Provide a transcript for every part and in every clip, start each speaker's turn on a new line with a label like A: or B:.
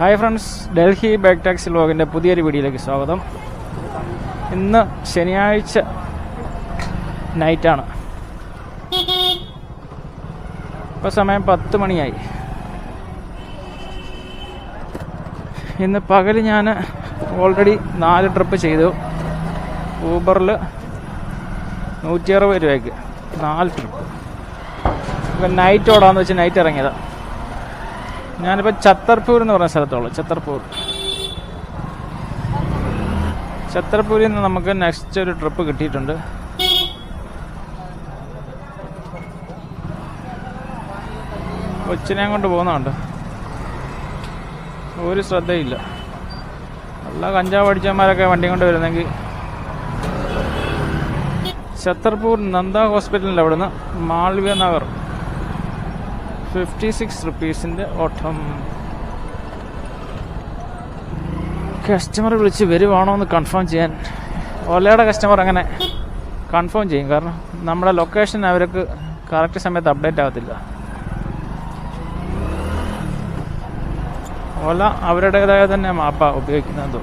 A: Hi friends Delhi back taxi ലോഗിന്റെ പുതിയൊരു വീഡിയോയിലേക്ക് സ്വാഗതം. ഇന്ന് ശനിയാഴ്ച നൈറ്റാണ് ഇപ്പോൾ സമയം പത്ത് മണിയായി. ഇന്ന് പകൽ ഞാൻ ഓൾറെഡി നാല് ട്രിപ്പ് ചെയ്തു. ഊബറിൽ നൂറ്റി അറുപത് രൂപയ്ക്ക് നാല് ട്രിപ്പ് ഇപ്പം നൈറ്റ് ഓടാന്ന് വെച്ച് നൈറ്റ് ഇറങ്ങിയതാണ് ഞാനിപ്പോൾ ഛത്തർപൂർ എന്ന് പറഞ്ഞ സ്ഥലത്തുള്ളു ഛത്തർപൂർ. ഛത്തർപൂരിൽ നിന്ന് നമുക്ക് നെക്സ്റ്റ് ഒരു ട്രിപ്പ് കിട്ടിയിട്ടുണ്ട്. കൊച്ചിനെയും കൊണ്ട് പോകുന്നുണ്ട് ഒരു ശ്രദ്ധയില്ല. നല്ല കഞ്ചാവ് അടിച്ചന്മാരൊക്കെ വണ്ടി കൊണ്ട് വരുന്നെങ്കിൽ. ഛത്തർപൂർ നന്ദ ഹോസ്പിറ്റലിന്റെ അവിടുന്ന് മാൾവ്യ നഗർ. ഫിഫ്റ്റി സിക്സ് റുപ്പീസിന്റെ ഓട്ടം. കസ്റ്റമർ വിളിച്ച് വരുവാണോ എന്ന് കൺഫേം ചെയ്യാൻ. ഓലയുടെ കസ്റ്റമർ അങ്ങനെ കൺഫേം ചെയ്യും. കാരണം നമ്മുടെ ലൊക്കേഷൻ അവർക്ക് കറക്റ്റ് സമയത്ത് അപ്ഡേറ്റ് ആകത്തില്ല ഓല അവരുടേതായ തന്നെ മാപ്പാണ് ഉപയോഗിക്കുന്നത്.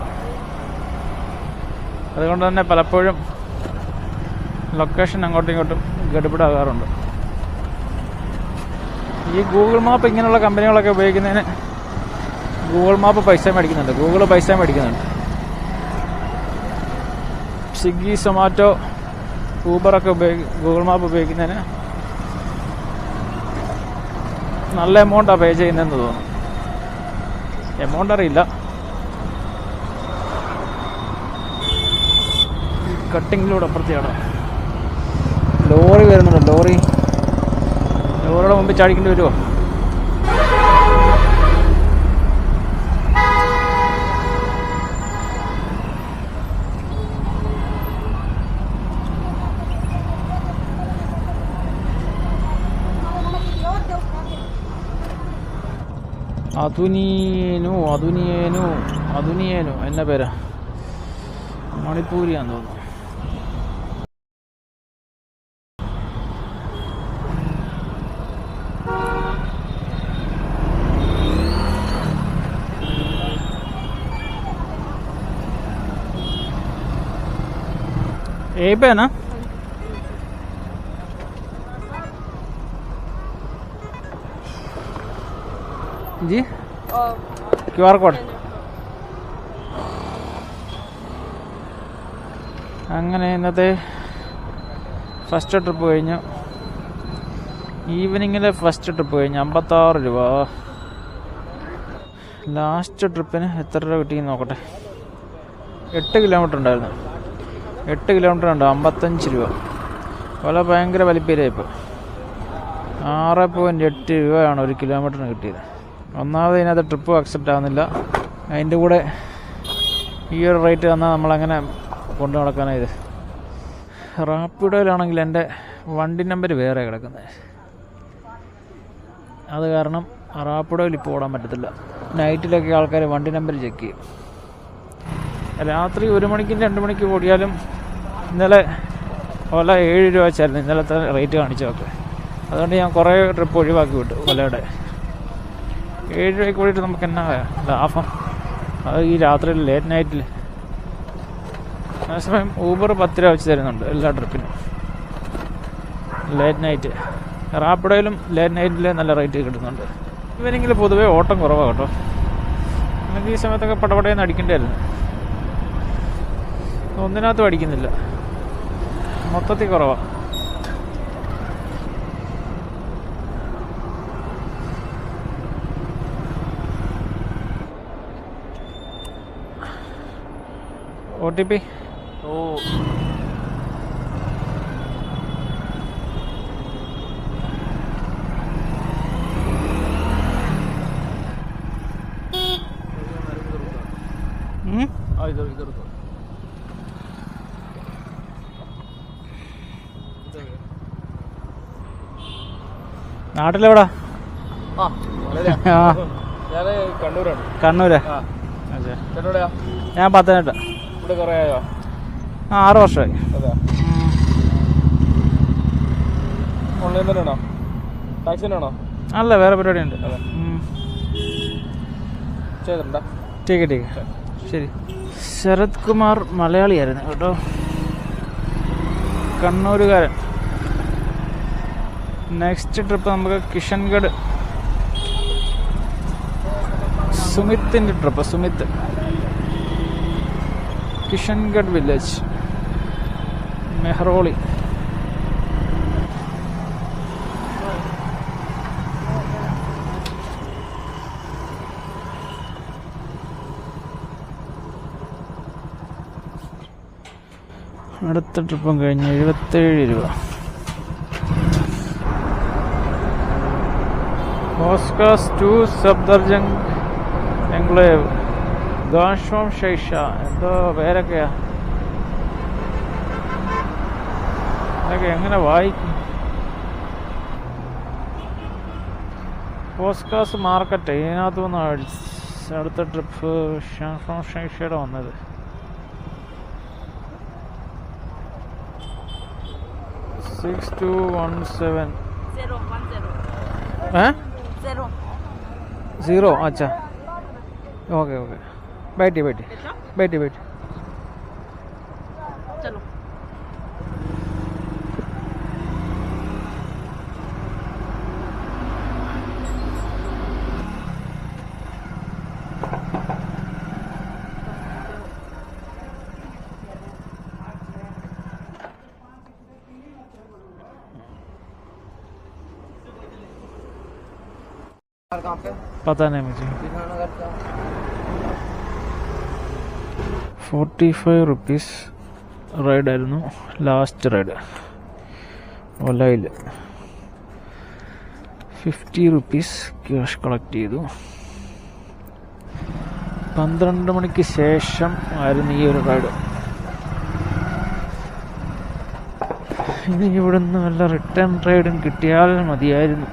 A: അതുകൊണ്ട് തന്നെ പലപ്പോഴും ലൊക്കേഷൻ അങ്ങോട്ടും ഇങ്ങോട്ടും ഗഡുപിടാകാറുണ്ട്. ഈ ഗൂഗിൾ മാപ്പ് ഇങ്ങനെയുള്ള കമ്പനികളൊക്കെ ഉപയോഗിക്കുന്നതിന് ഗൂഗിൾ മാപ്പ് പൈസ മേടിക്കുന്നുണ്ട്. ഗൂഗിൾ പൈസ മേടിക്കുന്നുണ്ട്. സ്വിഗ്ഗി സൊമാറ്റോ ഊബറൊക്കെ ഉപയോഗി ഗൂഗിൾ മാപ്പ് ഉപയോഗിക്കുന്നതിന് നല്ല എമൗണ്ടാണ് പേ ചെയ്യുന്നതെന്ന് തോന്നുന്നു. എമൗണ്ട് അറിയില്ല. കട്ടിങ്ങിലൂടെ അപ്പുറത്തെയാണ് ലോറി വരുന്നുണ്ട് ലോറി. ലോറിയുടെ മുമ്പ് ചാടിക്കേണ്ടി വരുമോ അതുനിയേനു അതുനിയേനു അതുനിയേനു എന്ന പേരാ? മണിപ്പൂരിയാന്ന് തോന്നുന്നു. यहीं पे है ना जी क्यू आर കോഡ് അങ്ങനെ ഇന്നത്തെ ഫസ്റ്റ് ട്രിപ്പ് കഴിഞ്ഞു ഈവനിങ്ങിലെ ഫസ്റ്റ് ട്രിപ്പ് കഴിഞ്ഞു അമ്പത്താറ് രൂപ ലാസ്റ്റ് ട്രിപ്പിന് എത്ര രൂപ കിട്ടിയെന്ന് നോക്കട്ടെ എട്ട് കിലോമീറ്റർ ഉണ്ടായിരുന്നു എട്ട് കിലോമീറ്റർ ഉണ്ട് അമ്പത്തഞ്ച് രൂപ. വില ഭയങ്കര വലിപ്പേരായി ഇപ്പോൾ ആറ് പോയിന്റ് എട്ട് രൂപയാണ് ഒരു കിലോമീറ്ററിന് കിട്ടിയത്. ഒന്നാമത് ഇതിനകത്ത് ട്രിപ്പ് അക്സെപ്റ്റ് ആവുന്നില്ല. അതിന്റെ കൂടെ ഈ ഒരു റേറ്റ് തന്നാൽ നമ്മളങ്ങനെ കൊണ്ടു നടക്കാനായത്. റാപ്പിഡോയിലാണെങ്കിൽ എന്റെ വണ്ടി നമ്പർ വേറെ കിടക്കുന്നത് അത് കാരണം റാപ്പിഡോയിൽ ഇപ്പോൾ ഓടാൻ പറ്റത്തില്ല. നൈറ്റിലൊക്കെ ആൾക്കാർ വണ്ടി നമ്പർ ചെക്ക് ചെയ്യും. രാത്രി ഒരു മണിക്കും രണ്ട് മണിക്ക് ഓടിയാലും ഇന്നലെ ഓല ഏഴ് രൂപ വെച്ചായിരുന്നു. ഇന്നലത്തെ റേറ്റ് കാണിച്ചതൊക്കെ അതുകൊണ്ട് ഞാൻ കുറേ ട്രിപ്പ് ഒഴിവാക്കി വിട്ടു ഓലയുടെ ഏഴ് രൂപയ്ക്ക് കൂടിയിട്ട് നമുക്ക് എന്നാ ലാഭം? അത് ഈ രാത്രിയിൽ ലേറ്റ് നൈറ്റിൽ അതേസമയം ഊബർ പത്ത് രൂപ വെച്ച് തരുന്നുണ്ട് എല്ലാ ട്രിപ്പിനും ലേറ്റ് നൈറ്റ് റാപ്പിഡോയിലും ലേറ്റ് നൈറ്റിൽ നല്ല റേറ്റ് കിട്ടുന്നുണ്ട്. ഇവരെങ്കിലും പൊതുവേ ഓട്ടം കുറവാണ് കേട്ടോ. നമുക്ക് ഈ സമയത്തൊക്കെ പടപടയെന്ന് അടിക്കേണ്ടിയായിരുന്നു ഒന്നിനകത്തും അടിക്കുന്നില്ല മൊത്തത്തിൽ കുറവാ. ഒ ടി പി ഓ.
B: ആ ഇതോ നാട്ടിലെവിടാ?
A: കണ്ണൂര്? ഞാൻ പത്തനംതിട്ട. ആറ് വർഷമായി. അല്ല വേറെ പരിപാടി
B: ഉണ്ട്
A: ടീക്ക് ടീക്ക്. ശരി. ശരത് കുമാർ മലയാളിയായിരുന്നു കേട്ടോ. കണ്ണൂരുകാരൻ. നെക്സ്റ്റ് ട്രിപ്പ് നമുക്ക് കിഷൻഗഡ്. സുമിത്തിന്റെ ട്രിപ്പ് സുമിത്ത്. കിഷൻഗഡ് വില്ലേജ് മെഹ്റോളി. അടുത്ത ട്രിപ്പും കഴിഞ്ഞ് എഴുപത്തേഴ് രൂപ. ഓസ്കാസ് ടു സബ്ദർജംഗ് എൻക്ലേവ് ദാഷ്വം ഷൈഷ എന്തോ പേരൊക്കെയാ? ഇതൊക്കെ എങ്ങനെ വായിക്കും? പോസ്കാസ് മാർക്കറ്റ് ഇതിനകത്ത് വന്ന അടുത്ത ട്രിപ്പ് ഷാൻഫ്രോം ഷൈഷയുടെ വന്നത്. Six
C: two one seven
A: A.
C: Zero
A: अच्छा। ओके ओके बैठिए बैठिए।
C: अच्छा।
A: बैठिए बैठिए।
C: कहाँ पे?
A: पता नहीं मुझे forty five rupees റൈഡായിരുന്നു last ride ഒലയിൽ ഫിഫ്റ്റി റുപ്പീസ് ക്യാഷ് കളക്ട് ചെയ്തു പന്ത്രണ്ട് മണിക്ക് ശേഷം ആയിരുന്നു ഈ ഒരു റൈഡ് ഇനി ഇവിടുന്ന് വല്ല റിട്ടേൺ റൈഡും കിട്ടിയാൽ മതിയായിരുന്നു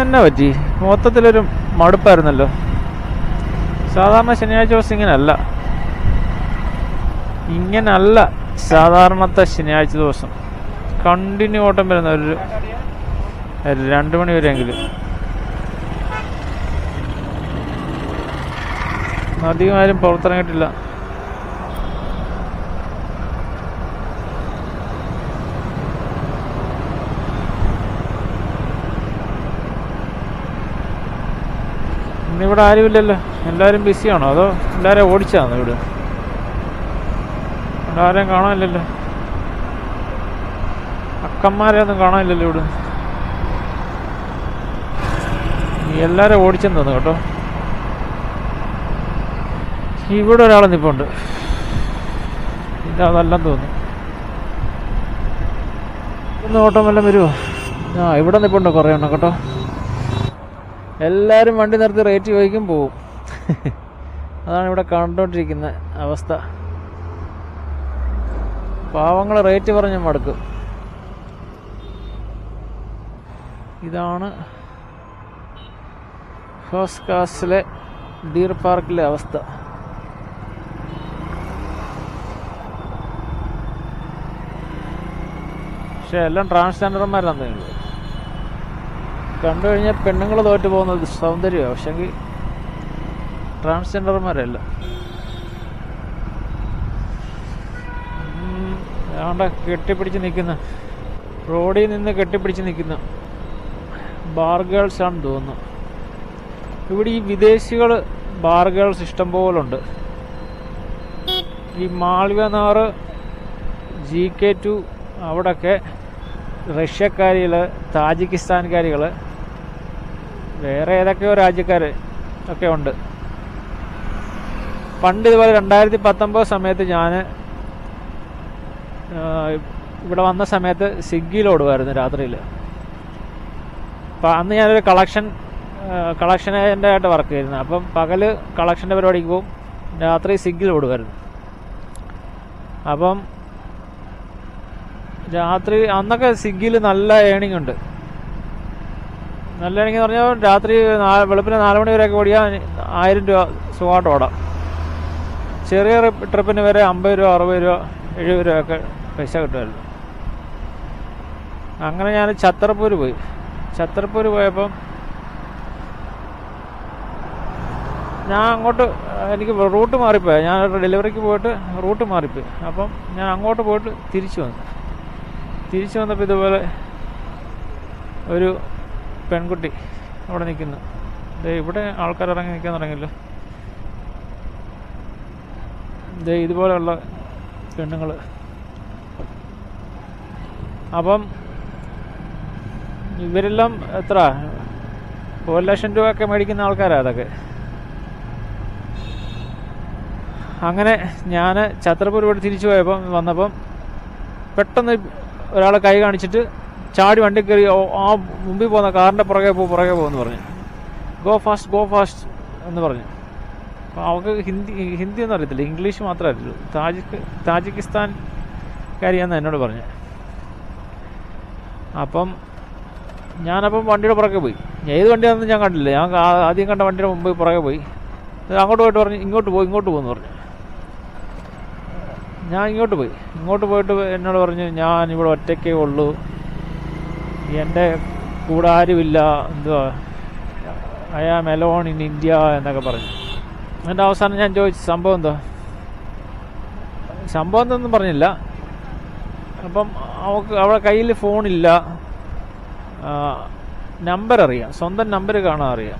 A: എന്നാ പറ്റി? മൊത്തത്തിലൊരു മടുപ്പായിരുന്നല്ലോ. സാധാരണ ശനിയാഴ്ച ദിവസം ഇങ്ങനല്ല. ഇങ്ങനല്ല സാധാരണത്തെ ശനിയാഴ്ച ദിവസം. കണ്ടിന്യൂ ഓട്ടം വരുന്ന ഒരു രണ്ട് മണി വരെയെങ്കിലും. അധികം പുറത്തിറങ്ങിയിട്ടില്ല. ഇന്നിവിടെ ആരുമില്ലല്ലോ. എല്ലാവരും ബിസിയാണോ? അതോ എല്ലാവരും ഓടിച്ചാണോ ഇവിടെ? ഇവിടെ ആരെയും കാണാനില്ലല്ലോ. അക്കന്മാരെ ഒന്നും കാണാനില്ലല്ലോ ഇവിടെ. എല്ലാവരും ഓടിച്ചെന്ന് തന്നു കേട്ടോ. ഇവിടെ ഒരാൾ നിപ്പുണ്ട്. ഇതല്ലെന്ന് തോന്നുന്നു. ഒന്ന് ഓട്ടം വല്ലതും വരുമോ? ആ ഇവിടെ നിപ്പുണ്ട് കുറേ എണ്ണം കേട്ടോ. എല്ലാവരും വണ്ടി നിർത്തി റേറ്റ് ചോദിക്കും പോവും. അതാണ് ഇവിടെ കണ്ടുകൊണ്ടിരിക്കുന്ന അവസ്ഥ. പാവങ്ങൾ റേറ്റ് പറഞ്ഞ് മടുക്കും. ഇതാണ് ഹോസ്കാസിലെ ഡീർ പാർക്കിലെ അവസ്ഥ. പക്ഷെ എല്ലാം ട്രാൻസ്ജെൻഡർമാരാണ് കണ്ടു കഴിഞ്ഞാൽ പെണ്ണുങ്ങൾ തോറ്റു പോകുന്നത് സൗന്ദര്യമാണ് പക്ഷെങ്കിൽ ട്രാൻസ്ജെൻഡർമാരല്ല. അതുകൊണ്ട് കെട്ടിപ്പിടിച്ച് നിൽക്കുന്ന. റോഡിൽ നിന്ന് കെട്ടിപ്പിടിച്ച് നിൽക്കുന്ന. ബാർ ഗേൾസ് തോന്നുന്നു. ഇവിടെ ഈ വിദേശികൾ ബാർ ഗേൾസ് ഇഷ്ടം പോലുണ്ട്. ഈ മാൾവ്യനാർ ജി കെ ടു അവിടെയൊക്കെ റഷ്യക്കാരികൾ താജിക്കിസ്ഥാൻകാരികൾ വേറെ ഏതൊക്കെയോ രാജ്യക്കാർ ഒക്കെ ഉണ്ട്. പണ്ട് ഇതുപോലെ രണ്ടായിരത്തി പത്തൊമ്പത് സമയത്ത് ഞാൻ ഇവിടെ വന്ന സമയത്ത് സ്വിഗ്ഗിയിൽ ഓടുമായിരുന്നു രാത്രിയിൽ അപ്പം അന്ന് ഞാനൊരു കളക്ഷൻ കളക്ഷൻ ഏജന്റ് ആയിട്ട് വർക്ക് ചെയ്തിരുന്നു. അപ്പം പകൽ കളക്ഷന്റെ പരിപാടിക്ക് പോകും രാത്രി സ്വിഗ്ഗിയിൽ ഓടുമായിരുന്നു. അപ്പം രാത്രി അന്നൊക്കെ സ്വിഗ്ഗിയിൽ നല്ല ഏണിംഗ് ഉണ്ട്. നല്ല എനിക്ക് പറഞ്ഞാൽ രാത്രി വെളുപ്പിന് നാല് മണി വരെയൊക്കെ ഓടിയാൽ ആയിരം രൂപ സുഖമായിട്ട് ഓടാം. ചെറിയ ട്രിപ്പിന് വരെ അമ്പത് രൂപ അറുപത് രൂപ എഴുപത് രൂപ ഒക്കെ പൈസ കിട്ടുമായിരുന്നു. അങ്ങനെ ഞാൻ ഛത്തർപൂർ പോയി. ഛത്തർപൂർ പോയപ്പം ഞാൻ അങ്ങോട്ട് എനിക്ക് റൂട്ട് മാറിപ്പോയി. ഞാൻ ഡെലിവറിക്ക് പോയിട്ട് റൂട്ട് മാറിപ്പോയി. അപ്പം ഞാൻ അങ്ങോട്ട് പോയിട്ട് തിരിച്ചു വന്നു. തിരിച്ചു വന്നപ്പോൾ ഇതുപോലെ ഒരു പെൺകുട്ടി അവിടെ നിൽക്കുന്നു. ദേ ഇവിടെ ആൾക്കാർ ഇറങ്ങി നിൽക്കാൻ തുടങ്ങിയല്ലോ. ദേ ഇതുപോലെയുള്ള പെണ്ണുങ്ങൾ. അപ്പം ഇവരെല്ലാം എത്ര? ഒരു ലക്ഷം രൂപയൊക്കെ മേടിക്കുന്ന ആൾക്കാരാ അതൊക്കെ. അങ്ങനെ ഞാൻ ഛത്രപൂർ ഇവിടെ തിരിച്ചു പോയപ്പം വന്നപ്പം പെട്ടെന്ന് ഒരാളെ കൈ കാണിച്ചിട്ട് ചാടി വണ്ടി കയറി ആ മുമ്പിൽ പോകുന്ന കാറിന്റെ പുറകെ പോ പുറകെ പോകുമെന്ന് പറഞ്ഞു. ഗോ ഫാസ്റ്റ് ഗോ ഫാസ്റ്റ് എന്ന് പറഞ്ഞു. അപ്പോൾ അവൾക്ക് ഹിന്ദി ഹിന്ദി ഒന്നും അറിയത്തില്ല. ഇംഗ്ലീഷ് മാത്രമേ അറിയുള്ളൂ താജിക് താജിക്കിസ്ഥാൻ കാര്യമെന്ന് എന്നോട് പറഞ്ഞു. അപ്പം ഞാനപ്പം വണ്ടിയുടെ പുറകെ പോയി. ഏത് വണ്ടിയാണെന്ന് ഞാൻ കണ്ടില്ല. ഞാൻ ആദ്യം കണ്ട വണ്ടിയുടെ മുമ്പ് പുറകെ പോയി. അങ്ങോട്ട് പോയിട്ട് പറഞ്ഞു ഇങ്ങോട്ട് പോയി ഇങ്ങോട്ട് പോകുമെന്ന് പറഞ്ഞു. ഞാൻ ഇങ്ങോട്ട് പോയി. ഇങ്ങോട്ട് പോയിട്ട് എന്നോട് പറഞ്ഞു ഞാൻ ഇവിടെ ഒറ്റയ്ക്കേ ഉള്ളൂ. എന്റെ കൂടെ ആരുമില്ല. എന്തുവാ? I am alone in India എന്നൊക്കെ പറഞ്ഞു. എന്നിട്ട് അവസാനം ഞാൻ ചോദിച്ചു സംഭവം എന്തോ? സംഭവം എന്തൊന്നും പറഞ്ഞില്ല. അപ്പം അവൾക്ക് അവളെ കയ്യിൽ ഫോണില്ല നമ്പർ അറിയാം. സ്വന്തം നമ്പർ കാണാൻ അറിയാം.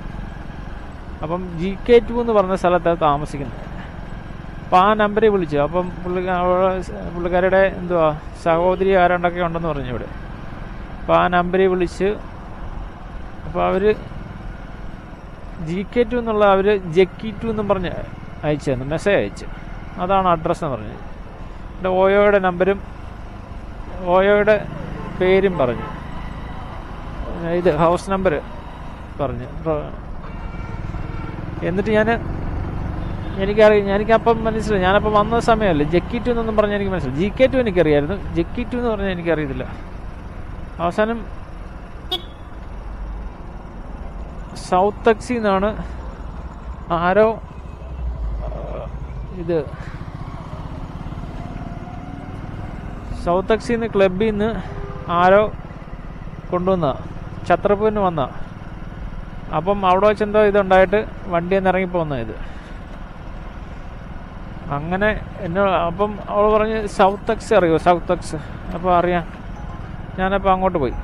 A: അപ്പം ജി കെ ടു എന്ന് പറഞ്ഞ സ്ഥലത്താണ് താമസിക്കുന്നത്. അപ്പം ആ നമ്പറിൽ വിളിച്ചു. അപ്പം പുള്ളി അവളെ പുള്ളിക്കാരുടെ എന്തുവാ സഹോദരി ആരാണ്ടൊക്കെ ഉണ്ടെന്ന് പറഞ്ഞു ഇവിടെ. അപ്പോൾ ആ നമ്പറിൽ വിളിച്ച് അപ്പോൾ അവർ ജി കെ ടു എന്നുള്ള അവർ ജക്കി ടു എന്നും പറഞ്ഞ് അയച്ചു തന്നു മെസ്സേജ് അയച്ചു. അതാണ് അഡ്രസ്സ് എന്ന് പറഞ്ഞത് എന്റെ ഓയോയുടെ നമ്പരും ഓയോയുടെ പേരും പറഞ്ഞു. ഇത് ഹൗസ് നമ്പർ പറഞ്ഞു. എന്നിട്ട് ഞാൻ എനിക്കറിയാം എനിക്കപ്പം മനസ്സിലായി. ഞാനപ്പം വന്ന സമയമല്ലേ? ജക്കി ടു എന്നൊന്നും പറഞ്ഞാൽ എനിക്ക് മനസ്സിലായി. ജി കെ ടു എനിക്കറിയായിരുന്നു. ജക്കി ടു എന്ന് പറഞ്ഞാൽ എനിക്കറിയത്തില്ല. അവസാനം സൗത്ത് ടക്സി എന്നാണ് ആരോ ഇത് സൗത്ത് ടക്സിന്ന് ക്ലബിൽ നിന്ന് ആരോ കൊണ്ടുവന്ന ഛത്രപൂരിന് വന്ന. അപ്പം അവിടെ വെച്ച് എന്തോ ഇതുണ്ടായിട്ട് വണ്ടി നിന്ന് ഇറങ്ങിപ്പോന്ന ഇത്. അങ്ങനെ എന്നോ അപ്പം അവൾ പറഞ്ഞ് സൗത്ത് എക്സ് അറിയോ? സൗത്ത് എക്സ് അപ്പോൾ അറിയാം. ഞാനപ്പോൾ അങ്ങോട്ട് പോയി.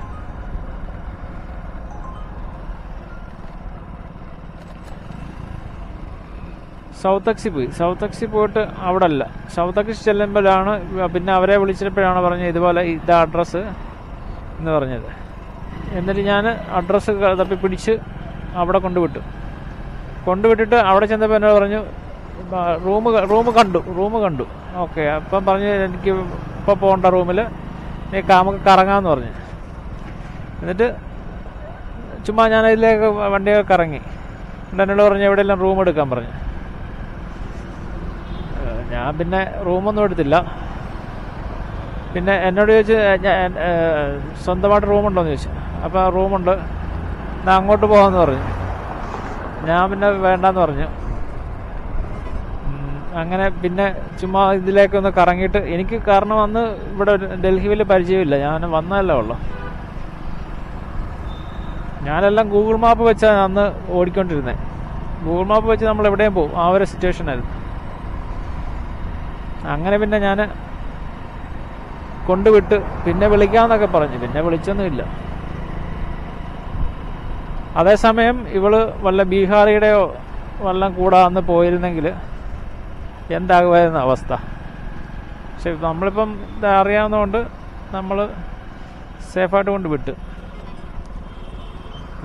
A: സൗത്ത് അക്സി പോയി. സൗത്ത് അക്സി പോയിട്ട് അവിടെ അല്ല സൗത്ത് അക്സി ചെല്ലുമ്പോഴാണ് പിന്നെ അവരെ വിളിച്ചപ്പോഴാണ് പറഞ്ഞത് ഇതുപോലെ ഇതാ അഡ്രസ്സ് എന്ന് പറഞ്ഞത്. എന്നിട്ട് ഞാൻ അഡ്രസ്സ് തപ്പി പിടിച്ച് അവിടെ കൊണ്ടുവിട്ടു. കൊണ്ടുവിട്ടിട്ട് അവിടെ ചെന്നപ്പോൾ എന്നോട് പറഞ്ഞു റൂം റൂം കണ്ടു റൂം കണ്ടു. ഓക്കെ അപ്പം പറഞ്ഞു എനിക്ക് ഇപ്പോൾ പോകേണ്ട റൂമിൽ നമുക്ക് കറങ്ങാമെന്ന് പറഞ്ഞു. എന്നിട്ട് ചുമ്മാ ഞാൻ അതിലേക്ക് വണ്ടിയൊക്കെ കറങ്ങി. എന്നിട്ട് എന്നോട് പറഞ്ഞു എവിടെയെല്ലാം റൂം എടുക്കാൻ? പറഞ്ഞു. ഞാൻ പിന്നെ റൂമൊന്നും എടുത്തില്ല. പിന്നെ എന്നോട് ചോദിച്ച് സ്വന്തമായിട്ട് റൂമുണ്ടോയെന്ന് ചോദിച്ചു. അപ്പോൾ റൂമുണ്ട് ഞാൻ അങ്ങോട്ട് പോകാമെന്ന് പറഞ്ഞു. ഞാൻ പിന്നെ വേണ്ടെന്ന് പറഞ്ഞു. അങ്ങനെ പിന്നെ ചുമ്മാ ഇതിലേക്കൊന്ന് കറങ്ങിയിട്ട് എനിക്ക് കാരണം അന്ന് ഇവിടെ ഡൽഹിയിൽ പരിചയമില്ല. ഞാൻ വന്നതല്ലേ ഉള്ളു. ഞാനെല്ലാം ഗൂഗിൾ മാപ്പ് വെച്ചാണ് അന്ന് ഓടിക്കൊണ്ടിരുന്നത് ഗൂഗിൾ മാപ്പ് വെച്ച് നമ്മൾ എവിടെയും പോകും. ആ ഒരു സിറ്റുവേഷനായിരുന്നു അങ്ങനെ പിന്നെ ഞാൻ കൊണ്ടുവിട്ട് പിന്നെ വിളിക്കാമെന്നൊക്കെ പറഞ്ഞു. പിന്നെ വിളിച്ചൊന്നുമില്ല. അതേസമയം ഇവൾ വല്ല ബീഹാറിയുടെയോ വല്ലതും കൂടാന്ന് പോയിരുന്നെങ്കിൽ എന്താകുമായിരുന്ന അവസ്ഥ. പക്ഷെ നമ്മളിപ്പം ഇത് അറിയാവുന്നതുകൊണ്ട് നമ്മൾ സേഫായിട്ട് കൊണ്ട് വിട്ടു.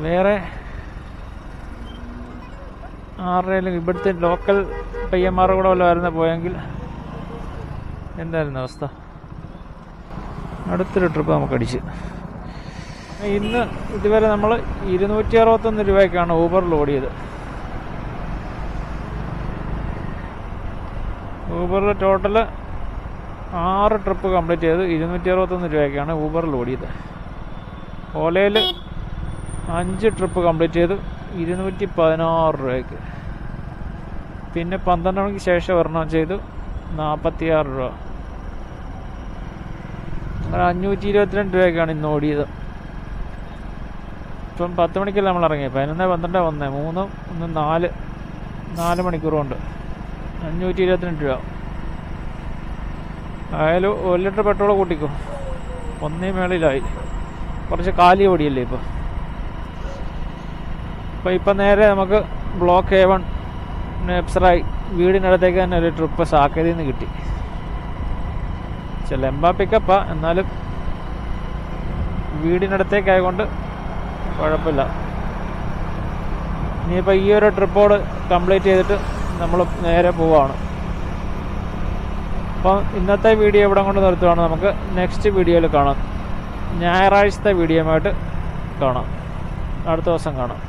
A: വേറെ ആരുടെയും ഇവിടുത്തെ ലോക്കൽ പയ്യന്മാരുടെ കൂടെ വല്ല വരുന്ന പോയെങ്കിൽ എന്തായിരുന്നു അവസ്ഥ? അടുത്തൊരു ട്രിപ്പ് നമുക്ക് അടിച്ച്. ഇന്ന് ഇതുവരെ നമ്മൾ ഇരുന്നൂറ്റി അറുപത്തൊന്ന് രൂപയ്ക്കാണ് ഊബറിൽ ഓടിയത്. ഊബറിൽ ടോട്ടൽ ആറ് ട്രിപ്പ് കംപ്ലീറ്റ് ചെയ്ത് ഇരുന്നൂറ്റി അറുപത്തൊന്ന് രൂപയ്ക്കാണ് ഊബറിൽ ഓടിയത്. ഓലയിൽ അഞ്ച് ട്രിപ്പ് കംപ്ലീറ്റ് ചെയ്ത് ഇരുന്നൂറ്റി പതിനാറ് രൂപയ്ക്ക്. പിന്നെ പന്ത്രണ്ട് മണിക്ക് ശേഷം ഒരെണ്ണം ചെയ്തു നാൽപ്പത്തിയാറ് രൂപ. അങ്ങനെ അഞ്ഞൂറ്റി ഇരുപത്തിരണ്ട് രൂപയ്ക്കാണ് ഇന്ന് ഓടിയത്. ഇപ്പം പത്ത് മണിക്കല്ല നമ്മൾ ഇറങ്ങിയത് പതിനൊന്ന് പന്ത്രണ്ട് ഒന്ന് മൂന്ന് ഒന്ന് നാല് നാല് മണിക്കൂറുണ്ട്. അഞ്ഞൂറ്റി ഇരുപത്തിരണ്ട് രൂപ. ആയാലും ഒരു ലിറ്റർ പെട്രോൾ കൂട്ടിക്കോ. ഒന്നേ മേളിലായി. കുറച്ച് കാലി ഓടിയല്ലേ ഇപ്പോൾ അപ്പോൾ ഇപ്പം നേരെ നമുക്ക് ബ്ലോക്ക് എ വൺ നെപ്സറായി. വീടിനടുത്തേക്ക് തന്നെ ഒരു ട്രിപ്പ് സാക്കേതിൽ നിന്ന് കിട്ടി. ചെലമ്പ പിക്കപ്പാ എന്നാലും വീടിനടുത്തേക്കായതുകൊണ്ട് കുഴപ്പമില്ല. ഇനിയിപ്പോൾ ഈ ഒരു ട്രിപ്പോട് കംപ്ലീറ്റ് ചെയ്തിട്ട് നമ്മൾ നേരെ പോവാണ്. അപ്പം ഇന്നത്തെ വീഡിയോ ഇവിടെ കൊണ്ട് നിർത്തുവാണ്. നമുക്ക് നെക്സ്റ്റ് വീഡിയോയിൽ കാണാം. ഞായറാഴ്ചത്തെ വീഡിയോയുമായിട്ട് കാണാം. അടുത്ത ദിവസം കാണാം.